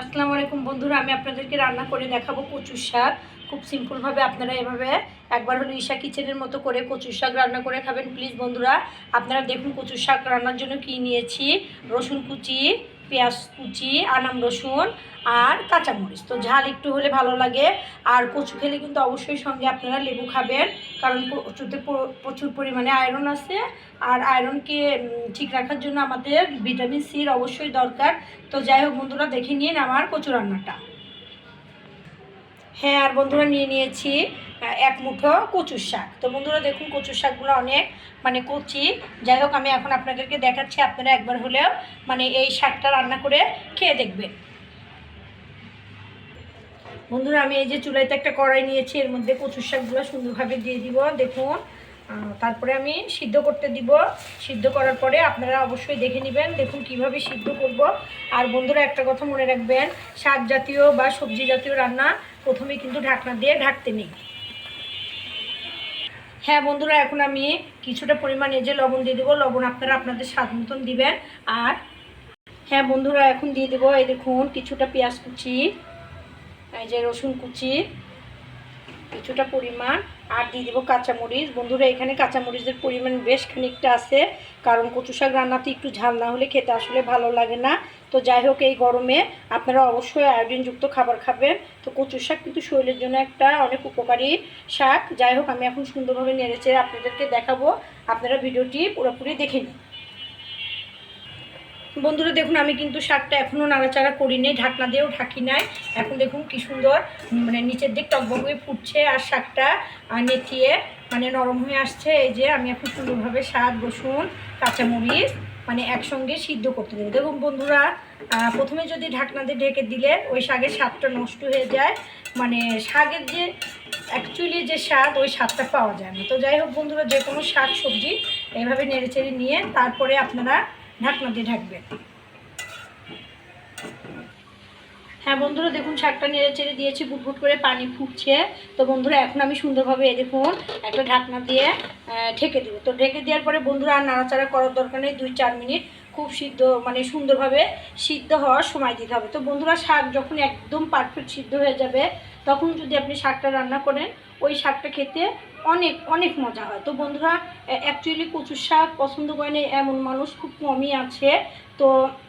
আসসালামু আলাইকুম বন্ধুরা, আমি আপনাদেরকে রান্না করে দেখাবো কচু শাক। খুব সিম্পলভাবে আপনারা এভাবে একবার হলো ঈশা কিচেনের মতো করে কচু শাক রান্না করে খাবেন। প্লিজ বন্ধুরা, আপনারা দেখুন কচু শাক রান্নার জন্য কি নিয়েছি। রসুন কুচি পেঁয়াজ, কুচি, আনাম রসুন আর কাঁচামরিচ। তো ঝাল একটু হলে ভালো লাগে। আর কচু খেলে কিন্তু অবশ্যই সঙ্গে আপনারা লেবু খাবেন। কারণ কচুতে প্রচুর পরিমাণে আয়রন আছে। আর আয়রনকে ঠিক রাখার জন্য আমাদের ভিটামিন সির অবশ্যই দরকার। তো যাই হোক বন্ধুরা, দেখে নিন আমার কচু রান্নাটা। হ্যাঁ আর বন্ধুরা নিয়ে নিয়েছি। এক মুঠো কচুর শাক। তো বন্ধুরা দেখুন, কচুর শাকগুলো অনেক মানে কচি। যাই হোক, আমি এখন আপনাদেরকে দেখাচ্ছি, আপনারা একবার হলেও মানে এই শাকটা রান্না করে খেয়ে দেখবেন। বন্ধুরা, আমি এই যে চুলাইতে একটা কড়াই নিয়েছি, এর মধ্যে কচুর শাকগুলো সুন্দরভাবে দিয়ে দিব, দেখুন। তারপরে আমি সিদ্ধ করতে দিব। সিদ্ধ করার পরে আপনারা অবশ্যই দেখে নেবেন, দেখুন কীভাবে সিদ্ধ করব। আর বন্ধুরা, একটা কথা মনে রাখবেন, শাক জাতীয় বা সবজি জাতীয় রান্না প্রথমে কিন্তু ঢাকনা দিয়ে ঢাকতে নেই। হ্যাঁ বন্ধুরা, এখন আমি কিছুটা পরিমাণ যে লবণ দিয়ে দেবো। লবণ আপনারা আপনাদের স্বাদ মতন দিবেন। আর হ্যাঁ বন্ধুরা, এখন দিয়ে দেবো এই দেখুন কিছুটা পেঁয়াজ কুচি, এই যে রসুন কুচি। কিছুটা পরিমাণ, আর দিয়ে দেবো কাঁচামরিচ। বন্ধুরা, এখানে কাঁচামরিচের পরিমাণ বেশ খানিকটা আছে, কারণ কচু শাক রান্নাতে একটু ঝাল না হলে খেতে আসলে ভালো লাগে না। তো যাই হোক, এই গরমে আপনারা অবশ্যই আয়োডিনযুক্ত খাবার খাবেন। তো কচু শাক কিন্তু শরীরের জন্য একটা অনেক উপকারী শাক। যাই হোক, আমি এখন সুন্দরভাবে নেড়েছে আপনাদেরকে দেখাবো। আপনারা ভিডিওটি পুরোপুরি দেখে নিন। বন্ধুরা দেখুন, আমি কিন্তু শাকটা এখনও নাড়াচাড়া করি নাই ঢাকনা দিয়েও ঢাকি নাই। এখন দেখুন কি সুন্দর মানে নিচের দিক টকবক হয়ে ফুটছে আর শাকটা নেতিয়ে মানে নরম হয়ে আসছে। এই যে আমি এখন সুন্দরভাবে শাক রসুন, কাঁচামরিচ মানে একসঙ্গে সিদ্ধ করতে দেবো। দেখুন বন্ধুরা প্রথমে যদি ঢাকনা দিয়ে ঢেকে দিলে ওই শাকের স্বাদটা নষ্ট হয়ে যায়। মানে শাকের যে অ্যাকচুয়ালি যে স্বাদ, ওই স্বাদটা পাওয়া যায় না। তো যাই হোক বন্ধুরা, যে কোনো শাক, সবজি এইভাবে নেড়েচেড়ে নিয়ে তারপরে আপনারা ঢাকনা দিয়ে ঢাকবেন হ্যাঁ বন্ধুরা, দেখুন শাকটা নেড়ে চেড়ে দিয়েছি, ফুটফুট করে পানি ফুটছে। তো বন্ধুরা, এখন আমি সুন্দরভাবে এ দেখুন একটা ঢাকনা দিয়ে ঢেকে দেবো। তো ঢেকে দেওয়ার পরে বন্ধুরা আর নাড়াচাড়া করার দরকার নেই, দুই চার মিনিট খুব সিদ্ধ মানে সুন্দরভাবে সিদ্ধ হওয়ার সময় দিতে হবে। তো বন্ধুরা, শাক যখন একদম পারফেক্ট সিদ্ধ হয়ে যাবে, তখন যদি আপনি শাকটা রান্না করেন ওই শাকটা খেতে অনেক অনেক মজা হয়। তো বন্ধুরা অ্যাকচুয়ালি কচু শাক পছন্দ করেন এমন মানুষ খুব কমই আছে। তো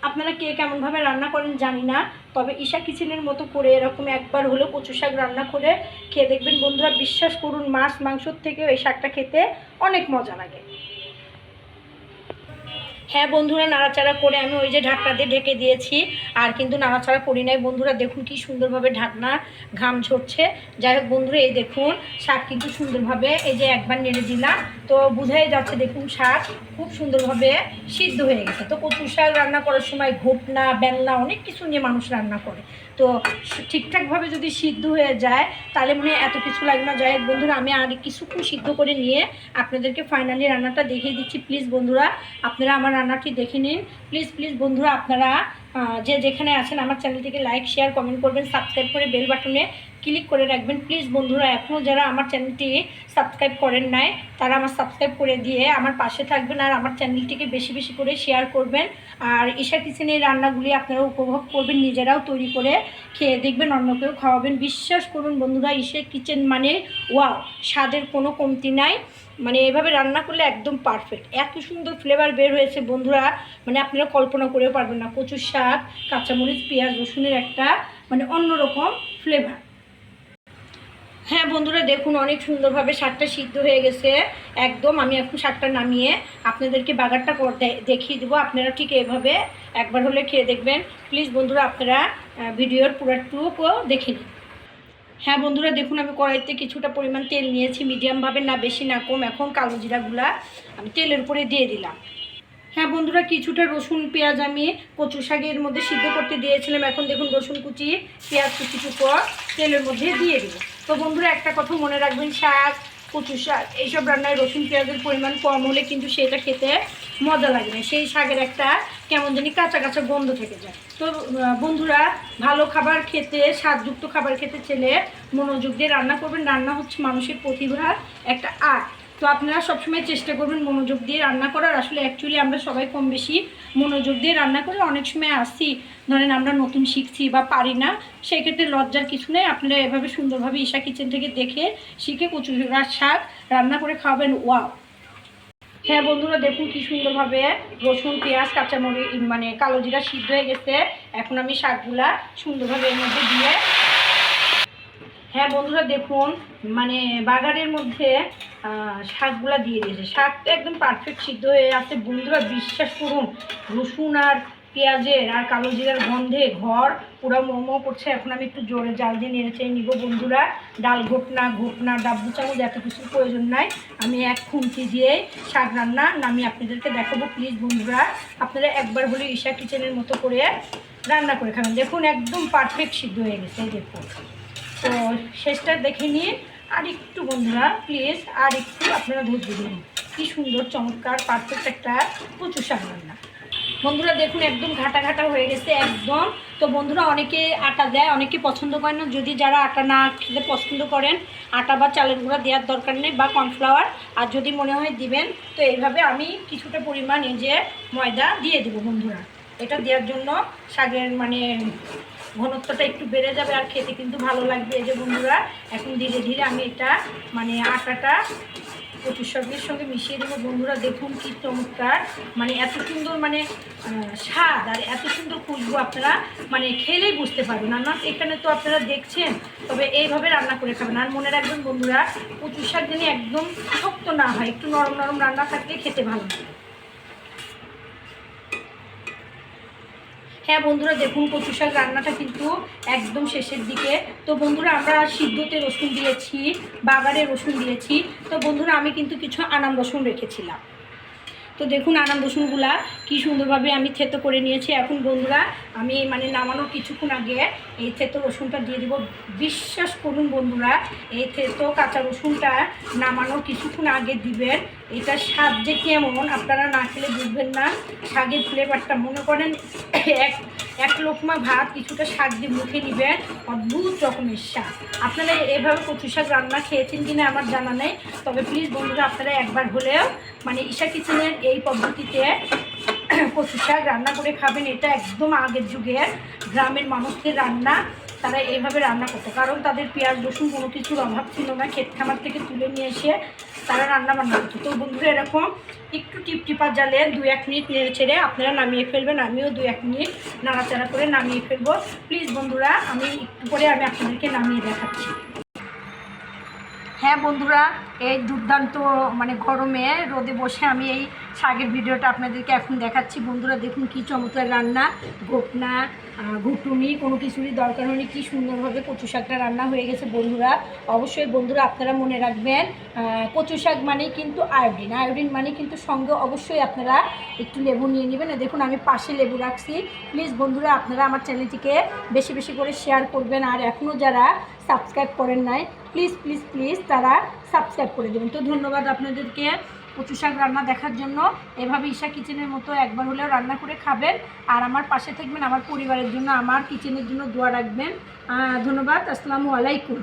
আপনারা কে কেমনভাবে রান্না করেন জানি না, তবে ঈশা কিচেনের মতো করে এরকম একবার হলেও কচু শাক রান্না করে খেয়ে দেখবেন বন্ধুরা, বিশ্বাস করুন মাছ মাংসর থেকেও ওই শাকটা খেতে অনেক মজা লাগে। হ্যাঁ বন্ধুরা, নাড়াচাড়া করে আমি ওই যে ঢাকনা দিয়ে ঢেকে দিয়েছি। আর কিন্তু নাড়াচাড়া করি নাই বন্ধুরা, দেখুন কি সুন্দরভাবে ঢাকনা ঘাম ঝরছে। যাই হোক বন্ধুরা, এই দেখুন, শাক কিন্তু সুন্দরভাবে এই যে একবার নেড়ে দিলাম। তো বুঝাই যাচ্ছে দেখুন শাক খুব সুন্দরভাবে সিদ্ধ হয়ে গেছে। তো কচু শাক রান্না করার সময় ঘুটনা, বেলনা, অনেক কিছু নিয়ে মানুষ রান্না করে। তো ঠিকঠাকভাবে যদি সিদ্ধ হয়ে যায়, তাহলে মনে এত কিছু লাগে না। যাই হোক বন্ধুরা, আমি আর কিছুক্ষণ সিদ্ধ করে নিয়ে আপনাদেরকে ফাইনালি রান্নাটা দেখিয়ে দিচ্ছি। প্লিজ বন্ধুরা, আপনারা আমার রান্নাটি দেখে নিন। প্লিজ প্লিজ বন্ধুরা, আপনারা যে যেখানে আছেন আমার চ্যানেলটিকে লাইক শেয়ার কমেন্ট করবেন সাবস্ক্রাইব করে বেল বাটনে ক্লিক করে রাখবেন। প্লিজ বন্ধুরা এখনও যারা আমার চ্যানেলটি সাবস্ক্রাইব করেন নাই, তারা আমার সাবস্ক্রাইব করে দিয়ে আমার পাশে থাকবেন আর আমার চ্যানেলটিকে বেশি বেশি করে শেয়ার করবেন। আর ঈশা কিচেনের রান্নাগুলি আপনারা উপভোগ করবেন, নিজেরাও তৈরি করে খেয়ে দেখবেন, অন্যকেও খাওয়াবেন। বিশ্বাস করুন বন্ধুরা ঈশা কিচেন মানে ওয়াও, স্বাদের কোনো কমতি নাই। মানে এভাবে রান্না করলে একদম পারফেক্ট এত সুন্দর ফ্লেভার বের হয়েছে বন্ধুরা মানে আপনারা কল্পনা করেও পারবেন না। কচুর শাক, কাঁচামরিচ, পেঁয়াজ, রসুনের একটা মানে অন্যরকম ফ্লেভার হ্যাঁ বন্ধুরা, দেখুন, অনেক সুন্দরভাবে শাকটা সিদ্ধ হয়ে গেছে। একদম, আমি এখন শাকটা নামিয়ে আপনাদেরকে বাগারটা দেখিয়ে দেবো। আপনারা ঠিক এভাবে একবার হলে খেয়ে দেখবেন। প্লিজ বন্ধুরা, আপনারা ভিডিওর পুরোটুকুও দেখে নিন। হ্যাঁ বন্ধুরা, দেখুন, আমি কড়াইতে কিছুটা পরিমাণ তেল নিয়েছি। মিডিয়ামভাবে না, বেশি না, কম। এখন কালো জিরাগুলা আমি তেলের উপরে দিয়ে দিলাম। হ্যাঁ বন্ধুরা, কিছুটা রসুন, পেঁয়াজ আমি কচু শাকের মধ্যে সিদ্ধ করতে দিয়েছিলাম। এখন দেখুন, রসুন কুচি, পেঁয়াজ কুচিটুকু তেলের মধ্যে দিয়ে দেবো তো বন্ধুরা, একটা কথা মনে রাখবেন, শাক কচু শাক, এইসব রান্নায় রসুন, পেঁয়াজের পরিমাণ কম হলে কিন্তু সেটা খেতে মজা লাগে না। সেই শাকের একটা কেমন জানি কাঁচা কাঁচা গন্ধ থেকে যায়। তো বন্ধুরা, ভালো খাবার খেতে, স্বাদযুক্ত খাবার খেতে ছেলে মনোযোগ দিয়ে রান্না করবেন। রান্না হচ্ছে মানুষের প্রতিভা, একটা আর্ট। তো আপনারা সবসময় চেষ্টা করবেন মনোযোগ দিয়ে রান্না করার। আসলে অ্যাকচুয়ালি আমরা সবাই কম বেশি মনোযোগ দিয়ে রান্না করে অনেক সময় আসি। ধরেন আমরা নতুন শিখছি বা পারি না, সেক্ষেত্রে লজ্জার কিছু নেই। আপনারা এভাবে সুন্দরভাবে ঈশা কিচেন থেকে দেখে শিখে কচু শাক রান্না করে খাওয়াবেন। ওয়াও হ্যাঁ বন্ধুরা, দেখুন কি সুন্দরভাবে রসুন, পেঁয়াজ, কাঁচামরিচ মানে কালো জিরা সিদ্ধ হয়ে গেছে। এখন আমি শাকগুলা সুন্দরভাবে এর মধ্যে দিয়ে হ্যাঁ বন্ধুরা দেখুন মানে বাগানের মধ্যে শাকগুলা দিয়ে দিয়েছে। শাকটা একদম পারফেক্ট সিদ্ধ হয়ে আছে। বন্ধুরা বিশ্বাস করুন, রসুন আর পেঁয়াজের আর কালো জিরার গন্ধে ঘর পুরো মোমো করছে। এখন আমি একটু জোরে জাল দিয়ে নেড়েছে নিব বন্ধুরা। ডাল ঘটনা ঘটনা ডাব্বু চামচ এত কিছুর প্রয়োজন নাই। আমি এক খুন্তি দিয়ে শাক রান্না আমি আপনাদেরকে দেখাবো। প্লিজ বন্ধুরা, আপনারা একবার হলে ঈশা কিচেনের মতো করে রান্না করে খাবেন। দেখুন, একদম পারফেক্ট সিদ্ধ হয়ে গেছে দেখুন। তো শেষটা দেখে নিন আর একটু বন্ধুরা প্লিজ আর একটু আপনারা ধৈর্য দিন কী সুন্দর, চমৎকার পারফেক্ট একটা প্রচুর শাক রান্না। বন্ধুরা, দেখুন, একদম ঘাটা ঘাটা হয়ে গেছে, একদম। তো বন্ধুরা, অনেকে আটা দেয়, অনেকে পছন্দ করে না। যদি যারা আটা না খেতে পছন্দ করেন, আটা বা চালের গুঁড়া দেওয়ার দরকার নেই বা কর্নফ্লাওয়ার, আর যদি মনে হয় দিবেন, তো এইভাবে আমি কিছুটা পরিমাণ এই যে ময়দা দিয়ে দেবো বন্ধুরা। এটা দেওয়ার জন্য শাকের মানে ঘনত্বটা একটু বেড়ে যাবে আর খেতে কিন্তু ভালো লাগবে। এই যে বন্ধুরা, এখন ধীরে ধীরে আমি এটা মানে আটাটা কচুর শাকের সঙ্গে মিশিয়ে দেবো। বন্ধুরা, দেখুন কি চমৎকার মানে এত সুন্দর মানে স্বাদ আর এত সুন্দর খুশবু আপনারা মানে খেলেই বুঝতে পারবেন। আর না এখানে তো আপনারা দেখছেন, তবে এইভাবে রান্না করে খাবেন। আর মনে রাখবেন বন্ধুরা, কচুর শাক যেন একদম শক্ত না হয়, একটু নরম নরম রান্না থাকলে খেতে ভালো লাগে। হ্যাঁ বন্ধুরা, দেখুন কচু শাক রান্নাটা কিন্তু একদম শেষের দিকে। তো বন্ধুরা, আমরা সিদ্ধতে রসুন দিয়েছি, বাগারে রসুন দিয়েছি। তো বন্ধুরা, আমি কিন্তু কিছু আনাম রসুন রেখেছিলাম। তো দেখুন আনাম রসুনগুলা কী সুন্দরভাবে আমি থেতো করে নিয়েছি। এখন বন্ধুরা, আমি মানে নামানোর কিছুক্ষণ আগে এই থেতো রসুনটা দিয়ে দেবো। বিশ্বাস করুন বন্ধুরা, এই থেতো কাঁচা রসুনটা নামানোর কিছুক্ষণ আগে দিবেন। এটা স্বাদ যে কেমন, আপনারা না খেলে বুঝবেন না। শাকের ফ্লেভারটা মনে করেন, এক এক লোকমা ভাত কিছুটা শাক দিয়ে মুখে নেবেন, অদ্ভুত রকমের শাক। আপনারা এভাবে কচু শাক রান্না খেয়েছেন কিনা আমার জানা নেই, তবে প্লিজ বন্ধুরা আপনারা একবার হলেও মানে ঈশা কিচেনের এই পদ্ধতিতে কচু শাক রান্না করে খাবেন, এটা একদম আগের যুগের গ্রামের মানুষদের রান্না। তারা এইভাবে রান্না করতো। কারণ তাদের পেঁয়াজ, রসুন কোনো কিছুর অভাব ছিল না। ক্ষেত খামার থেকে তুলে নিয়ে এসে তারা রান্না বান্না করতো। তো বন্ধুরা, এরকম একটু টিপটিপা জালে দু এক মিনিট নেড়ে ছেড়ে আপনারা নামিয়ে ফেলবেন। আমিও দু এক মিনিট নাড়াচাড়া করে নামিয়ে ফেলব। প্লিজ বন্ধুরা, আমি একটু পরে আমি আপনাদেরকে নামিয়ে দেখাচ্ছি। হ্যাঁ বন্ধুরা, এই দুর্দান্ত মানে গরমে রোদে বসে আমি এই শাকের ভিডিওটা আপনাদেরকে এখন দেখাচ্ছি। বন্ধুরা, দেখুন কি চমৎকার রান্না। গোপনা ঘুটুনি, কোনো কিছুরই দরকার হয়নি। কি সুন্দরভাবে কচু শাকটা রান্না হয়ে গেছে বন্ধুরা। অবশ্যই বন্ধুরা আপনারা মনে রাখবেন কচু শাক মানেই কিন্তু আয়োডিন। আয়োডিন মানে কিন্তু সঙ্গে অবশ্যই আপনারা একটু লেবু নিয়ে নেবেন। দেখুন, আমি পাশে লেবু রাখছি। প্লিজ বন্ধুরা, আপনারা আমার চ্যানেলটিকে বেশি বেশি করে শেয়ার করবেন। আর এখনও যারা সাবস্ক্রাইব করেন নাই, প্লিজ প্লিজ প্লিজ তারা সাবস্ক্রাইব করে দেবেন। তো ধন্যবাদ আপনাদেরকে। কচু শাক রান্না দেখার জন্য। এভাবে ঈশা কিচেনের মতো একবার হলেও রান্না করে খাবেন। আর আমার পাশে থাকবেন আমার পরিবারের জন্য, আমার কিচেনের জন্য দোয়া রাখবেন। ধন্যবাদ, আসসালামু আলাইকুম।